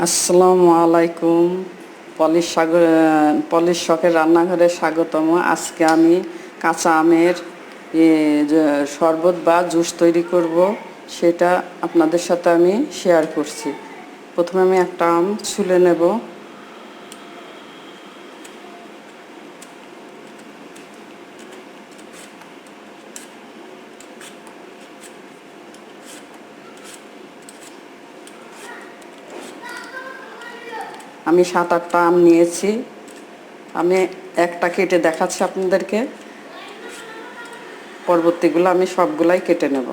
আসসালামু আলাইকুম। পলিশ সাগর পলিশ শখের রান্নাঘরে স্বাগতম। আজকে আমি কাঁচা আমের শরবত বা জুস তৈরি করব। সেটা আপনাদের সাথে আমি শেয়ার করছি। প্রথমে আমি একটা আম ছুলে নেব। আমি সাত, আটটা আম নিয়েছি। আমি একটা কেটে দেখাচ্ছি আপনাদেরকে। পরবর্তীগুলো আমি সবগুলাই কেটে নেব।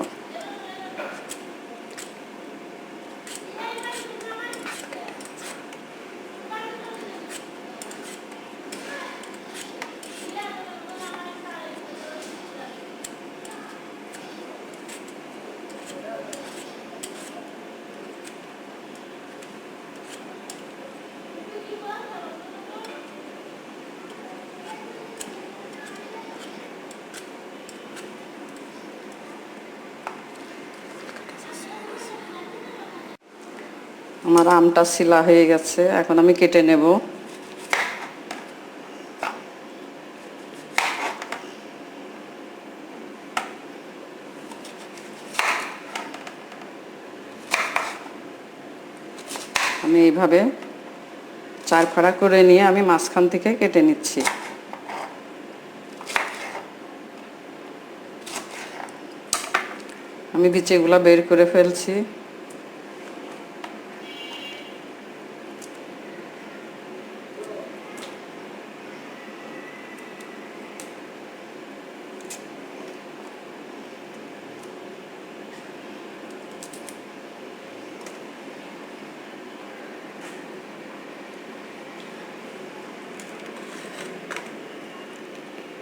আমার আমটা শিলা হয়ে গেছে, এখন আমি কেটে নেব। আমি এইভাবে চার ফাড়া করে নিয়ে আমি মাঝখান থেকে কেটে নিচ্ছি। আমি বিচিগুলা বের করে ফেলছি।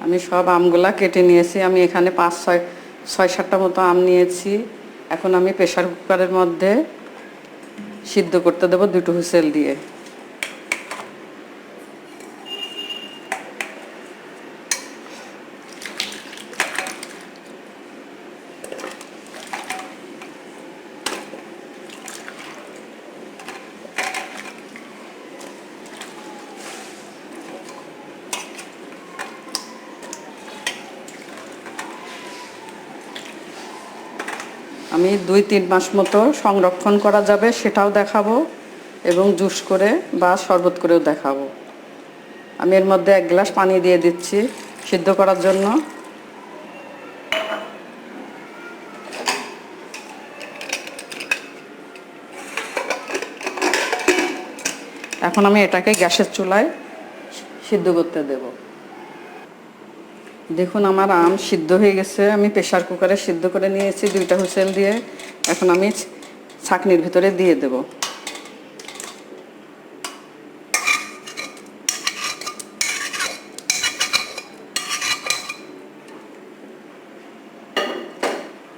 আমি সব আমগুলা কেটে নিয়েছি। আমি এখানে পাঁচ, ছয় ছয়, সাতটা মতো আম নিয়েছি। এখন আমি প্রেশার কুকারের মধ্যে সিদ্ধ করতে দেবো দুটো হুইসেল দিয়ে। আমি দুই তিন মাস মতো সংরক্ষণ করা যাবে, সেটাও দেখাবো এবং জুস করে বা শরবত করেও দেখাবো। আমি এর মধ্যে এক গ্লাস পানি দিয়ে দিচ্ছি সিদ্ধ করার জন্য। এখন আমি এটাকে গ্যাসের চুলায় সিদ্ধ করতে দেব। দেখুন, আমার আম সিদ্ধ হয়ে গেছে। আমি প্রেশার কুকারে সিদ্ধ করে নিয়েছি দুইটা হুইসেল দিয়ে। এখন আমি ছাকনির ভিতরে দিয়ে দেব।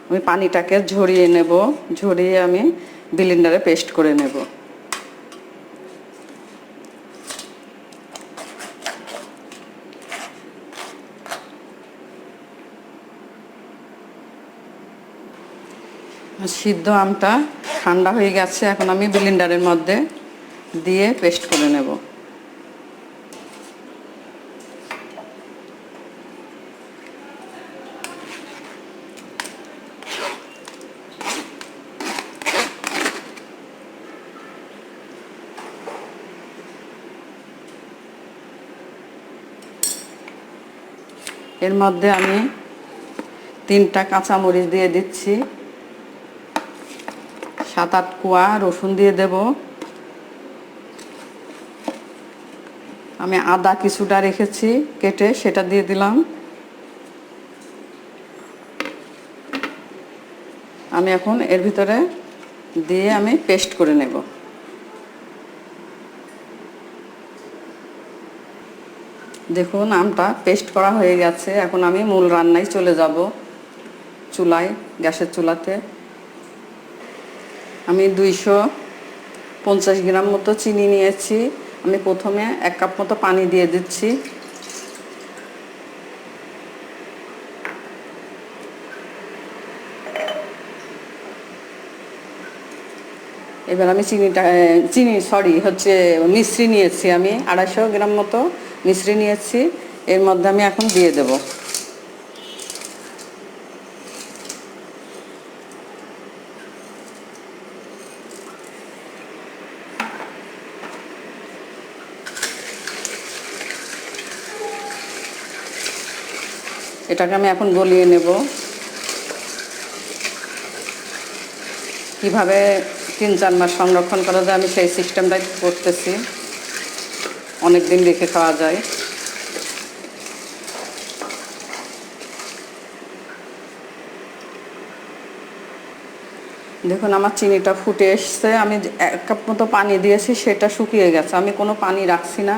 আমি পানিটাকে ঝরিয়ে নেব। ঝরিয়ে আমি বিলিন্ডারে পেস্ট করে নেব। সিদ্ধ আমটা ঠান্ডা হয়ে গেছে, এখন আমি বিলিন্ডারের মধ্যে দিয়ে পেস্ট করে নেব। এর মধ্যে আমি তিনটা কাঁচামরিচ দিয়ে দিচ্ছি। সাত আট কোয়া রসুন দিয়ে দেব। আমি আদা কিছুটা রেখেছি, কেটে সেটা দিয়ে দিলাম। আমি এখন এর ভিতরে দিয়ে আমি পেস্ট করে নেব। দেখুন, আমটা পেস্ট করা হয়ে গেছে। এখন আমি মূল রান্নায় চলে যাব। চুলায়, গ্যাসের চুলাতে। আমি দুইশো পঞ্চাশ গ্রাম মতো চিনি নিয়েছি। আমি প্রথমে এক কাপ মতো পানি দিয়ে দিচ্ছি। এবার আমি চিনিটা চিনি সরি হচ্ছে মিশ্রি নিয়েছি আমি। আড়াইশো গ্রাম মতো মিশ্রি নিয়েছি। এর মধ্যে আমি এখন দিয়ে দেব। এটাকে আমি এখন গলিয়ে নেব। কীভাবে তিন চার মাস সংরক্ষণ করা যায়, আমি সেই সিস্টেমটাই করতেছি। অনেক দিন রেখে খাওয়া যায়। দেখুন, আমার চিনিটা ফুটে এসছে। আমি এক কাপ মতো পানি দিয়েছি, সেটা শুকিয়ে গেছে। আমি কোনো পানি রাখছি না।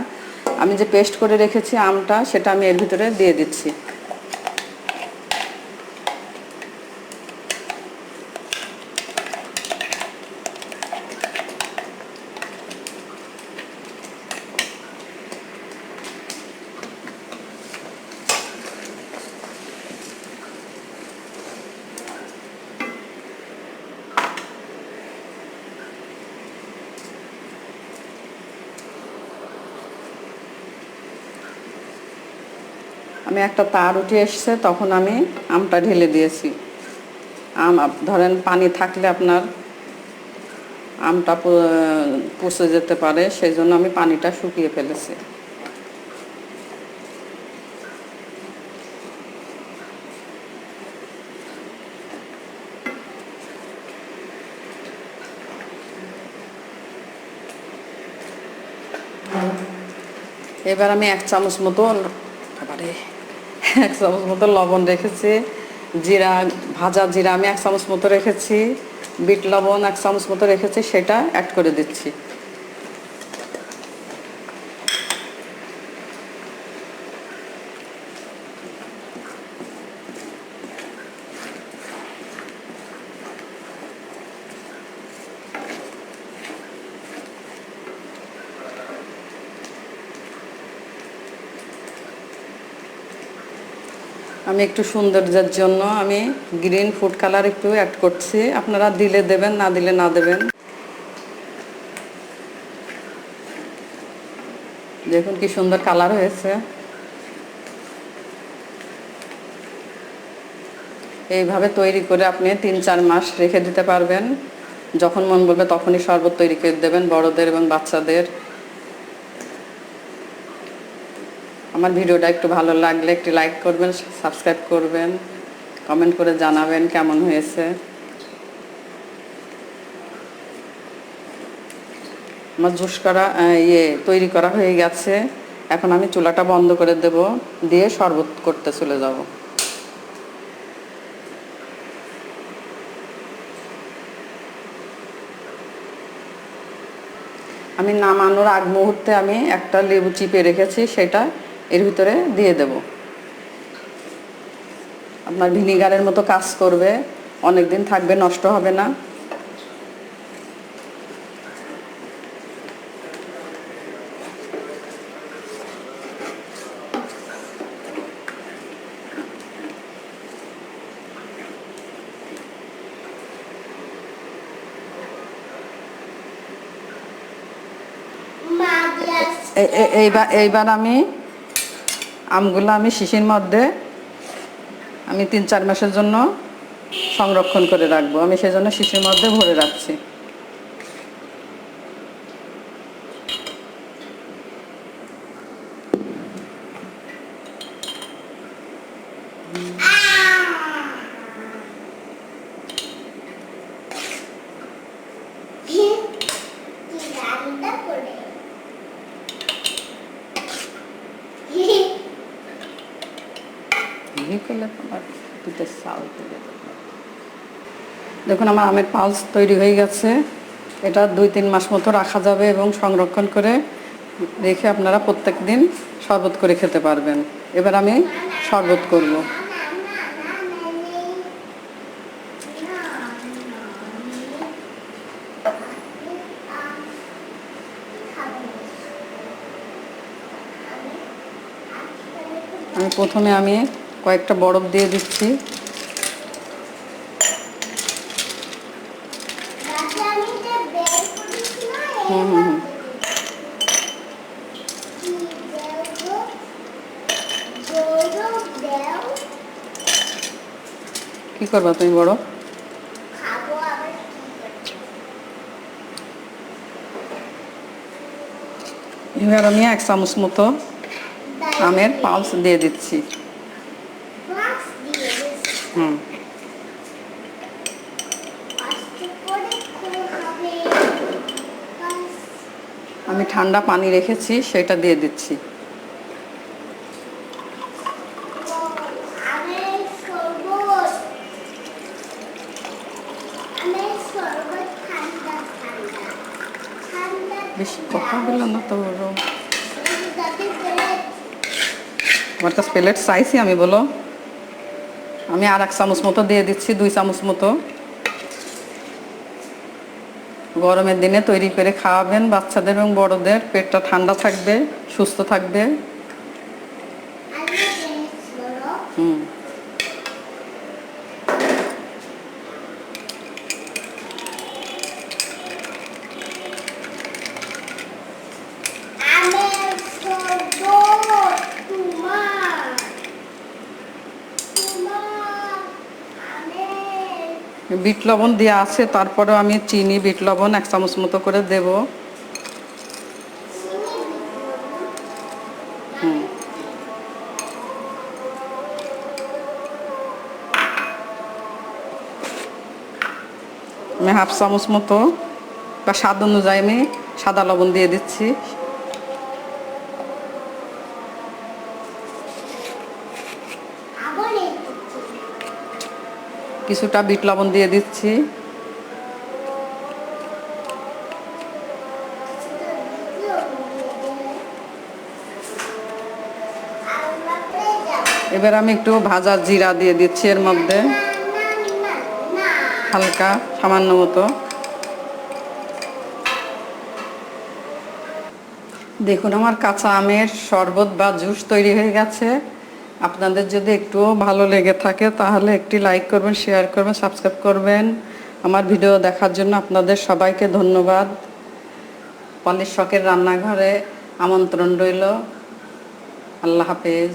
আমি যে পেস্ট করে রেখেছি আমটা, সেটা আমি এর ভিতরে দিয়ে দিচ্ছি। আমি একটা তার উঠে এসছে তখন আমি আমটা ঢেলে দিয়েছি। আম ধরেন পানি থাকলে আপনার আমটা পচে যেতে পারে সেই জন্য আমি পানিটা শুকিয়ে ফেলেছি। এবার আমি এক চামচ মতো বাবারে, এক চামচ মতো লবণ রেখেছি, জিরা, ভাজা জিরা আমি এক চামচ মতো রেখেছি, বিট লবণ এক চামচ মতো রেখেছি, সেটা অ্যাড করে দিচ্ছি। আমি একটু সৌন্দর্যের জন্য আমি গ্রিন ফুড কালার একটু অ্যাড করছি। আপনারা দিলে দেবেন, না দিলে না দেবেন। দেখুন কি সুন্দর কালার হয়েছে। এইভাবে তৈরি করে আপনি তিন চার মাস রেখে দিতে পারবেন। যখন মন বলবে তখনই শরবত তৈরি করে দেবেন বড়দের এবং বাচ্চাদের। আমার ভিডিওটা একটু ভালো লাগলে একটু লাইক করবেন সাবস্ক্রাইব করবেন কমেন্ট করে জানাবেন কেমন হয়েছে। আমার জুস করা ইয়ে তৈরি করা হয়ে গেছে। এখন আমি চুলাটা বন্ধ করে দেব, দিয়ে শরবত করতে চলে যাব। আমি নামানোর আগ মুহূর্তে আমি একটা লেবু চিপে রেখেছি, সেটা এর ভিতরে দিয়ে দেব। আপনার ভিনিগারের মতো কাজ করবে অনেক দিন থাকবে নষ্ট হবে না। এইবার এইবার আমি আমগুলো আমি শিশির মধ্যে আমি তিন চার মাসের জন্য সংরক্ষণ করে রাখব। আমি সেজন্য শিশির মধ্যে ভরে রাখছি। দেখুন, আমার আমের পালস তৈরি হয়ে গেছে। এটা দুই তিন মাস মতো রাখা যাবে এবং সংরক্ষণ করে রেখে আপনারা প্রত্যেক দিন শরবত করে খেতে পারবেন। এবার আমি শরবত করব। আমি প্রথমে আমি কয়েকটা বরফ দিয়ে দিচ্ছি। হুম হুম হুম। কি করবা তুমি বড়? এবার আমি এক চামচ মতো আমের পাউস দিয়ে দিচ্ছি। আমি ঠান্ডা পানি রেখেছি, সেটা দিয়ে দিচ্ছি। বেশি কথা না তো আমার কাছে প্লেট চাইছি আমি বলো। আমি আর এক চামচ মতো দিয়ে দিচ্ছি, দুই চামচ মতো। গরমের দিনে তৈরি করে খাওয়াবেন বাচ্চাদের এবং বড়দের। পেটটা ঠান্ডা থাকবে, সুস্থ থাকবে। হুম আমের শরবত তোমার তোমার আমের বিট লবণ দেওয়া আছে, তারপরেও আমি চিনি, বিট লবণ এক চামচ মতো করে দেব। আমি হাফ চামচ মতো, বা স্বাদ অনুযায়ী আমি সাদা লবণ দিয়ে দিচ্ছি। কিছুটা বিট লবণ দিয়ে দিচ্ছি। এবার আমি একটু ভাজা জিরা দিয়ে দিচ্ছি এর মধ্যে। হালকা, সামান্য মতো দেখুন আমার কাঁচা আমের শরবত বা জুস তৈরি হয়ে গেছে আপনাদের যদি একটু ভালো লেগে থাকে, তাহলে একটি লাইক করবেন শেয়ার করবেন সাবস্ক্রাইব করবেন। আমার ভিডিও দেখার জন্য আপনাদের সবাইকে ধন্যবাদ। পলিশ শখের রান্নাঘরে আমন্ত্রণ রইল। আল্লাহ হাফেজ।